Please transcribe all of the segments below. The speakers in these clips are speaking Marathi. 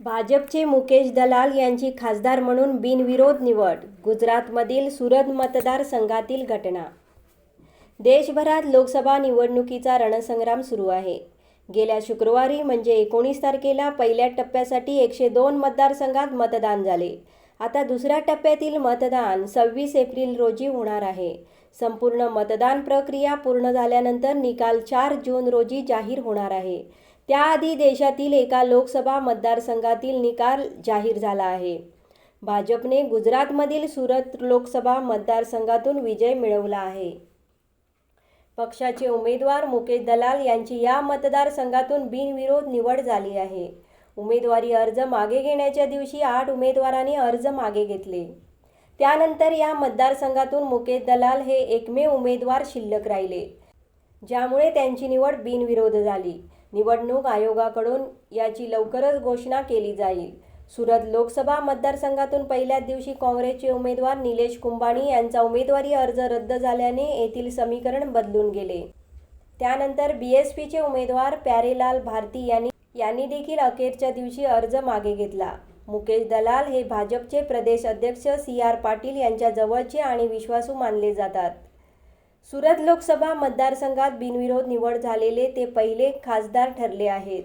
भाजपचे मुकेश दलाल यांची खासदार म्हणून बिनविरोध निवड गुजरातमधील सुरत मतदारसंघातील घटना. देशभरात लोकसभा निवडणुकीचा रणसंग्राम सुरू आहे. गेल्या शुक्रवारी म्हणजे एकोणीस तारखेला पहिल्या टप्प्यासाठी एकशे दोन मतदारसंघात मतदान झाले. आता दुसऱ्या टप्प्यातील मतदान सव्वीस एप्रिल रोजी होणार आहे. संपूर्ण मतदान प्रक्रिया पूर्ण झाल्यानंतर निकाल चार जून रोजी जाहीर होणार आहे. त्याआधी देशातील एका लोकसभा मतदारसंघातील निकाल जाहीर झाला आहे. भाजपने गुजरातमधील सुरत लोकसभा मतदारसंघातून विजय मिळवला आहे. पक्षाचे उमेदवार मुकेश दलाल यांची या मतदारसंघातून बिनविरोध निवड झाली आहे. उमेदवारी अर्ज मागे घेण्याच्या दिवशी आठ उमेदवारांनी अर्ज मागे घेतले. त्यानंतर या मतदारसंघातून मुकेश दलाल हे एकमेव उमेदवार शिल्लक राहिले ज्यामुळे त्यांची निवड बिनविरोध झाली. निवडणूक आयोगाकडून याची लवकरच घोषणा केली जाईल. सुरत लोकसभा मतदारसंघातून पहिल्याच दिवशी काँग्रेसचे उमेदवार निलेश कुंभाणी यांचा उमेदवारी अर्ज रद्द झाल्याने येथील समीकरण बदलून गेले. त्यानंतर बी एस पीचे उमेदवार प्यारेलाल भारती यांनी यांनी देखील अखेरच्या दिवशी अर्ज मागे घेतला. मुकेश दलाल हे भाजपचे प्रदेश अध्यक्ष सी आर पाटील यांच्या जवळचे आणि विश्वासू मानले जातात. सुरत लोकसभा मतदारसंघात बिनविरोध निवड झालेले ते पहिले खासदार ठरले आहेत.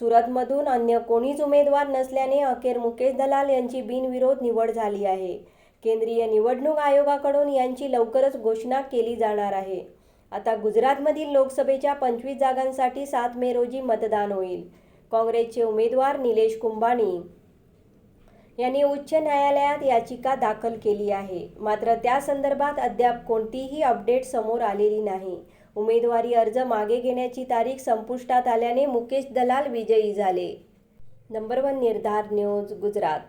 सुरतमधून अन्य कोणीच उमेदवार नसल्याने अखेर मुकेश दलाल यांची बिनविरोध निवड झाली आहे. केंद्रीय निवडणूक आयोगाकडून यांची लवकरच घोषणा केली जाणार आहे. आता गुजरातमधील लोकसभेच्या पंचवीस जागांसाठी सात मे रोजी मतदान होईल. काँग्रेसचे उमेदवार निलेश कुंभाणी यांनी उच्च न्यायालयात याचिका दाखल केली आहे. मात्र त्या संदर्भात अद्याप कोणतीही अपडेट समोर आलेली नाही. उमेदवारी अर्ज मागे घेण्याची तारीख संपुष्टात आल्याने मुकेश दलाल विजयी झाले. Number one Nirdhar news Gujarat.